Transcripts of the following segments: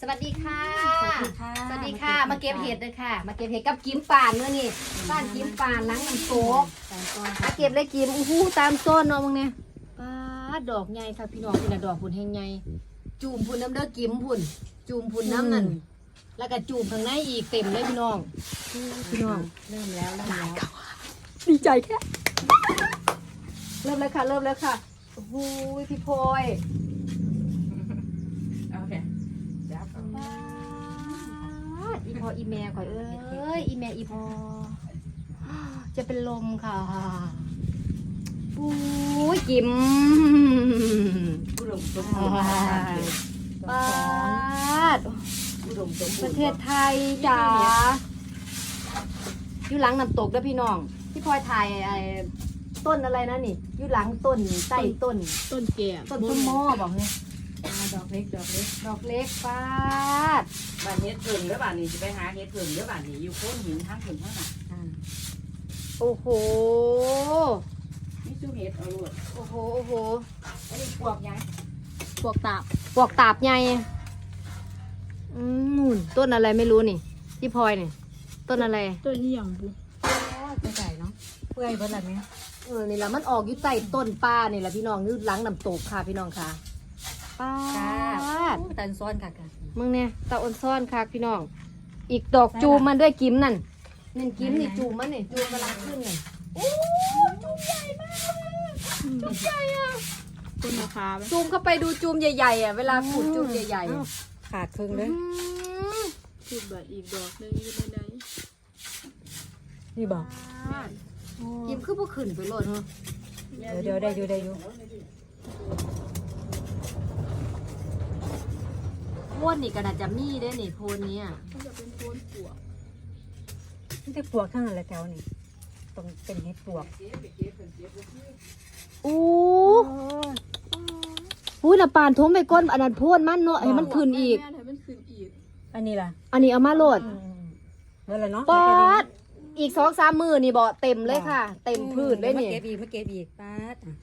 สวัสดีค่ะ สวัสดีค่ะสวัสดีค่ะ มาเก็บเห็ดเลยค่ะ มาเก็บเห็ดกับกิมป่านเมื่อนี่บ้านกิมป่านหลังน้ำโตกตามก้อนมาเก็บเลยกิมอู้หูตามต้นเนาะมึงเนี่ยป้าดดอกใหญ่ค่ะพี่น้องพี่น่ะดอกพุ่นแห้งใหญ่จูมพุ่นน้ำเด้อกิมพุ่นจูมพุ่นน้ำนั่นแล้วก็จูมข้างในอีกเต็มเลยพี่น้อง พี่น้องเริ่มแล้วเริ่มแล้วดีใจแค่ เริ่มแล้วค่ะ เริ่มแล้วค่ะโอ้โหพี่พลอย อีพออีแม่ข่อยเอ้ยอีแม่อีพอจะเป็นลมค่ะปุ้ยกิมอุดมสมบูรณ์ป้าดอุดมสมปบูรระณ์เทศไทยจ๋าอยู่หลังน้ำตกเด้อพี่น้องพี่พลอยถ่ายไอ้ต้นอะไรนะนี่อยู่หลังต้นใต้ต้น ต้นแก่ต้นต้นหม้อบอกเนี่ย ดอกเล็ก ดอกเล็ก ดอกเล็กป้าดบ้านเฮ็ดเพิ่งแล้วบ้านนี้จะไปหาเฮ็ดเพิ่งแล้วบ้านนี้อยู่โคนหินทั้งเพิ่งทั้งนั้นโอ้โหนี่ชูเฮ็ดเอาลวดโอ้โห โอ้โห อันนี้พวกยังพวกตาบปวกตาบใหญ่อืมนู่นต้นอะไรไม่รู้นี่พี่พลอยนี่ ต้นอะไรต้นนี้อย่างบุไม่ใส่เนาะเปื่อยเบิ่ละแม่เออ นี่แหละมันออกอยู่ใต้ต้นป้านี่แหละพี่น้องอยู่หลังน้ำตกค่ะพี่น้องค่ะ ป้าดตันซ้อนค่ะค่ะมึงเนี่ยตาอ้นซ่อนค่ะพี่น้อง อีกดอกจูมมันด้วยกิมนั่นนี่กิมนี่จูมมันนี่จูมกำลังขึ้นนี่โอ้จูมใหญ่มากเลยจูมใหญ่อะต้นมะขามไหมจูมเข้าไปดูจูมใหญ่ๆอะเวลาขุดจูมใหญ่ๆอะขาดครึ่งเลยอืมพูดแบบอีกดอกหนึงอยู่ในไหนนี่บอกกิมคือพวกขึ้นไปโลดเนาะเดี๋ยวได้อยู่ได้อยู่ ม้วนนี่ก็น่าจะมีได้นี่โพนเนี้ยมันจะเป็นโคนปวกนี่แต่ปวกทั้งนั้นแหละแถวนี้ต้องเป็นเฮ็ดปวกอู้อุ้ยน่ะปานทมไปก้นอันนั้นโพนมันเนาะให้มันขึ้นอีก แม่ให้มันขึ้นอีกอันนี้ล่ะอันนี้เอามาโหลดเมื่อไรเนาะปอดอีกสองสามมือนี่บ่เต็มเลยค่ะ เต็มพื้นเลยนี่ มาเก็บอีกมาเก็บอีกป๊าดอะ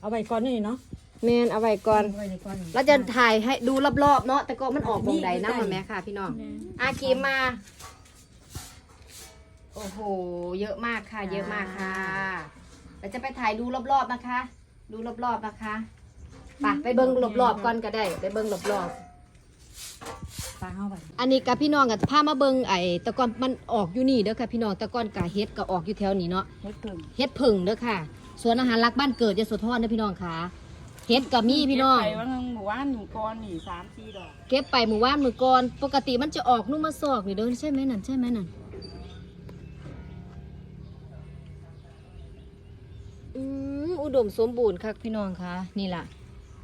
เอาไว้ก่อนนี่เนาะ แมนเอาไว้ก่อนเอาไว้ในก่อน เราจะถ่ายให้ดูรอบๆเนาะแต่ก็มันออกบงใดนะมันแม่ค่ะ พี่น้องแม่อากิมมา โอ้โห เยอะมากค่ะ เยอะมากค่ะเราจะไปถ่ายดูรอบๆนะคะ ดูรอบๆนะคะไปไปเบิ้งรอบๆก่อนก็ได้ ไปเบิ้งรอบปลาเข้าไปๆอันนี้กับพี่น้องกับพามาเบิ้งไอ้แต่ก่อนมันออกอยู่นี่เด้อค่ะ พี่น้องแต่ก่อนกะเฮ็ดก็ออกอยู่แถวนี้เนาะ เฮ็ดเพิ่งเฮ็ดผึ่งเด้อค่ะ สวนอาหารรักบ้านเกิดยโสธรเด้อพี่น้องค่ะ เฮ็ดกับมีพี่น้อง เก็บไปว่าหมู่บ้านหนึ่งก้อนนี่สามสี่ดอกเก็บไปหมู่บ้านมือก่อนปกติมันจะออกนุ่มมาซอกนี่เด้อใช่ไหมนั่นใช่ไหมนั่นอืมอุดมสมบูรณ์ค่ะพี่น้องค่ะ นี่ล่ะ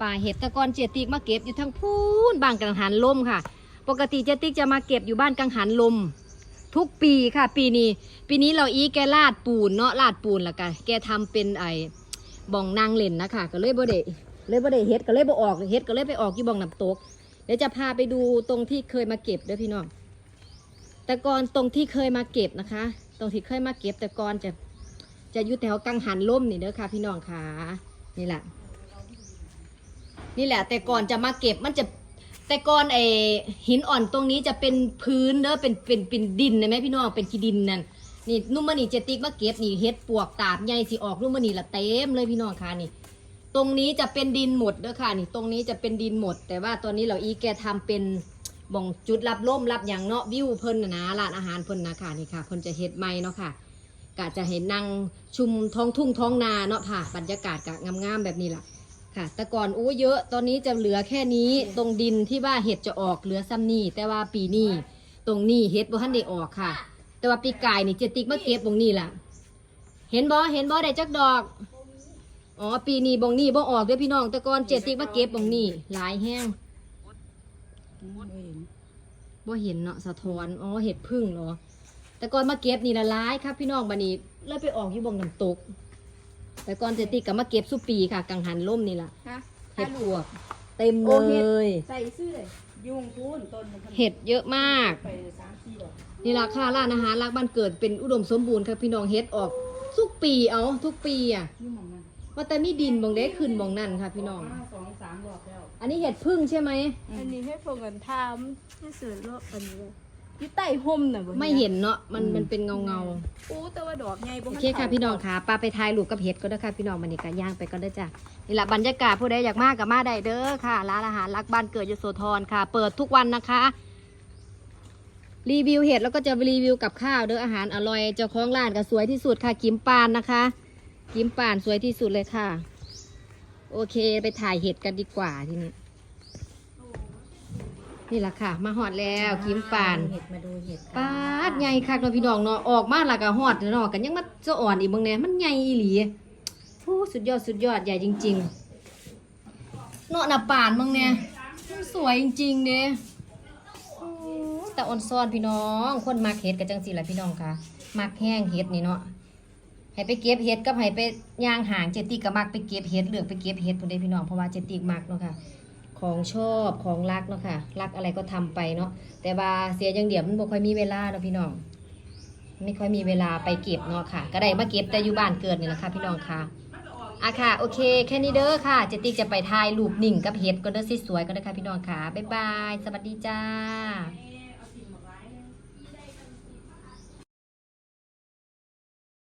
ป่าเห็ดแตะกอนเจติกมาเก็บอยู่ทั้งพูนบ้านกังหันลมค่ะ ปกติเจติกจะมาเก็บอยู่บ้านกังหันลม ทุกปีค่ะ ปีนี้ ปีนี้เราอีแกลาดปูนเนาะลาดปูนแล้วกันแกทำเป็นไอ้บ่องนางเล่นนะคะก็เลยบ่ได้ เลยบ่ได้เฮ็ดก็เลยบ่ออกเฮ็ดก็เลยไปออกอยู่บ่องน้ำตกเดี๋ยวจะพาไปดูตรงที่เคยมาเก็บด้อพี่น้องแต่ก่อนตรงที่เคยมาเก็บนะคะ ตรงที่เคยมาเก็บ แต่ก่อนจะจะอยู่แถวกังหันล่มนี่เด้อค่ะ พี่น้องค่ะนี่แหละนี่แหละ แต่ก่อนจะมาเก็บมันจะแต่ก่อนไอหินอ่อนตรงนี้จะเป็นพื้นเด้อเป็นเป็นเป็นดินนะแม่พี่น้องเป็นขี้ดินนั่นนี่นุ่มมันนี่เจติกมาเก็บนี่เฮ็ดปวกตาบใหญ่สิออกนุ่มมันนี่ละเต็มเลยพี่น้องค่ะนี่ ตรงนี้จะเป็นดินหมดเด้อค่ะนี่ตรงนี้จะเป็นดินหมด แต่ว่าตอนนี้เราอีแกทำเป็นบ่องจุดรับลมรับอย่างเนาะวิวเพิ่นนะนะร้านอาหารเพิ่นนะค่ะนี่ค่ะเพิ่นจะเฮ็ดใหม่เนาะค่ะกะจะเห็นนั่งชุมท้องทุ่งท้องนาเนาะค่ะ บรรยากาศกะงามๆแบบนี้ล่ะค่ะ แต่ก่อนอู้เยอะตอนนี้จะเหลือแค่นี้ตรงดินที่ว่าเห็ดจะออกเหลือซ้ำนี่แต่ว่าปีนี้ตรงนี้เห็ดบ่ทันได้ออกค่ะ แต่ว่าปีกายนี่เจติกมาเก็บตรงนี้ล่ะ เห็นบ่เห็นบ่ได้จักดอก อ๋อ ปีนี้บองนี่บ่ออกเด้อพี่น้องแต่ก่อนเจ็ดติ๊กมาเก็บบองนี่หลายแห้งบ่เห็นเนาะสะท้อนอ๋อเห็ดพึ่งเหรอ แต่ก่อนมาเก็บนี่ละหลายครับพี่น้องบัดนี้เลยไปออกอยู่บองน้ำตก แต่ก่อนเจ็ดติ๊กก็มาเก็บสุปีค่ะ กังหันล่มนี่ล่ะฮะเห็ดปวก เต็มเลยใส่ซื้อเลยยุงพูนต้นมันเห็ดเยอะมาก ไปสามสี่ดอกนี่ราคาร้านอาหารรักบ้านเกิดเป็นอุดมสมบูรณ์ครับพี่น้องเฮ็ดออกทุกปีเอาทุกปีอะยุ่งของมัน ว่าแต่มีดินบองได้ขึ้นบองนั่นค่ะพี่น้องมาสองสามดอกแล้ว อันนี้เห็ดพึ่งใช่ไหม อันนี้ให้พวกกันทำให้สื่อโลกอันนี้อยู่ใต้ห่มน่ะบ่ไม่เห็นเนาะ มันมันเป็นเงาเงาโอ้แต่ว่าดอกใหญ่ๆบ่โอเคค่ะพี่น้องค่ะปลาไปทายลูกกับเห็ดก็ได้อค่ะพี่น้องมันนี่ก็ย่างไปก็ได้อจ้ะนี่แหละบรรยากาศผู้ใดอยากมากับมาได้เด้อค่ะร้านอาหารรักบ้านเกิดยโสธรค่ะ เปิดทุกวันนะคะ รีวิวเห็ดแล้วก็จะรีวิวกับข้าวเด้ออาหารอร่อยเจ้าของร้านก็สวยที่สุดค่ะกิมปานนะคะ กิมปานสวยที่สุดเลยค่ะ โอเคไปถ่ายเห็ดกันดีกว่าทีนี้ นี่แหละค่ะ มาหอดแล้วกิมปานเห็ดมาดูเห็ดค่ะปาดใหญ่คักเนาะพี่น้องเนาะออกมาและก็ฮอดเนาะกันยังมาจะอ่อนอีกเบางแหน่มันใหญ่อีหลีโอ้สุดยอดสุดยอดใหญ่จริง ๆ เนาะหน้าป่านเบางแหน่มันสวยจริงๆเด้โอ้แต่อ่อนซ่อนพี่น้อง คนมักเฮ็ดกันจังซี่ล่ะพี่น้องค่ะมักแห้งเฮ็ดนี่เนาะ ให้ไปเก็บเฮ็ดกับให้ไปย่างหางเจติกก็มักไปเก็บเฮ็ดเลือกไปเก็บเฮ็ดพุ่นเด้พี่น้องเพราะว่าเจติกมักเนาะค่ะของชอบของรักเนาะค่ะรักอะไรก็ทำไปเนาะแต่ว่าเสียอย่างเดียวมันบ่ค่อยมีเวลาเนาะพี่น้อง ไม่ค่อยมีเวลาไปเก็บเนาะค่ะ ก็ได้มาเก็บแต่อยู่บ้านเกิดนี่แหละค่ะพี่น้องค่ะอะค่ะโอเคแค่นี้เด้อค่ะ เจติกจะไปถ่ายรูปนิ่งกับเห็ดก็เด้อสิสวยก็ได้อค่ะพี่น้องค่ะบ๊ายบายสวัสดีจ้า